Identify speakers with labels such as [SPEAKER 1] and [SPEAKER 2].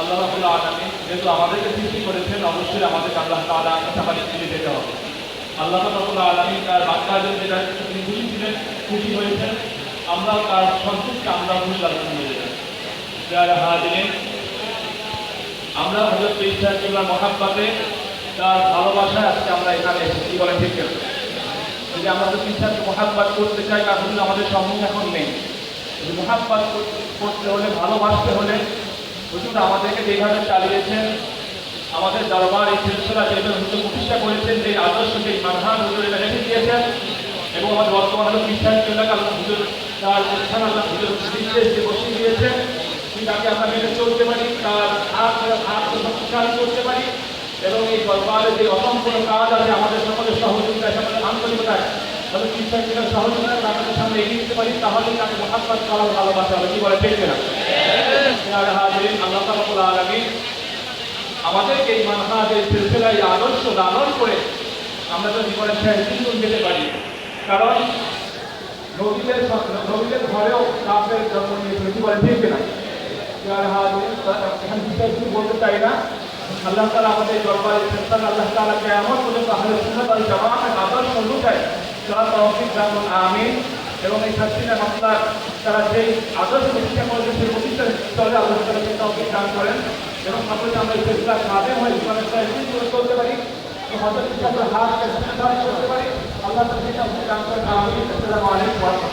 [SPEAKER 1] আল্লাহ রাবুল আলমী যেহেতু আমাদেরকে সৃষ্টি করেছেন, অবশ্যই আমাদেরকে আল্লাহ তালা কাছাকাছি ফিরে যেতে হবে। আল্লাহ রাবুল আলমী তার বাচ্চাদের যেটা তিনি খুশি হয়েছেন আমরা তার সন্তুষ্ট আমরা খুশি হাজিরেন, আমরা হজরত ইসলাম মহাব্বাতে তার ভালোবাসায় আজকে আমরা এখানে এসেছি। বলে যদি আমরা যদি ইচ্ছাকে মহাব্বাত করতে চাই জন্য আমাদের সম্মুখ এখন নেই। মহাব্বাত করতে হলে, ভালোবাসতে হলে হুজুর আমাদেরকে যেভাবে চালিয়েছেন আমাদের দরবার এই সিলসিলা যেভাবে হুজুর প্রতিষ্ঠা করেছেন, যে আদর্শ, যে মানহান হুজুর এটা রেখে দিয়েছেন, এবং আমাদের বর্তমান হলো বিশ্বাস জন্য আল্লাহ হুজুর তার স্থান আল্লাহ হুজুর নির্দেশ যে বসিয়ে দিয়েছেন তাকে আমরা মেনে চলতে পারি, তার হাত হাত শক্তিশালী করতে পারি, এবং এই দরবারের যে অসম্পূর্ণ কাজ আছে আমাদের সকলের সহযোগিতায় সকলের আন্তরিকতায় তাদের শিক্ষার্থীরা সহযোগিতা তাদের সামনে এগিয়ে দিতে পারি তাহলে তাকে মহাত্মা করার ভালোবাসা হবে। কি বলে ঠিক না? আল্লাহ আলমী আমাদেরকে এই মানহাজ সিলসিলায় আদর্শ লালন করে আমরা তো জীবনের দিন যেতে পারি। কারণ নবীদের নবীদের ঘরেও কাপের জন্ম কি বলে ঠিক না এখানে কিছু বলতে চাই না? আল্লাহ তালা আমাদের দরবারে সন্তান আল্লাহ তালাকে এমন পর্যন্ত সুন্দর তাদের জামাতের আদর্শ অনুযায়ী তারা তহফিক যেমন আমিন। এবং এই শাস্তিনা মামলার তারা যেই আদর্শ শিক্ষা করেছেন সেই প্রতিষ্ঠান স্তরে তালা সেই দান করেন। এবং সকলে আমরা এই চেষ্টা খাদে হয়ে জীবনের করতে করে করতে পারি হাত করতে পারি। আল্লাহ সেই দান করেন। আমি আসসালামু আলাইকুম।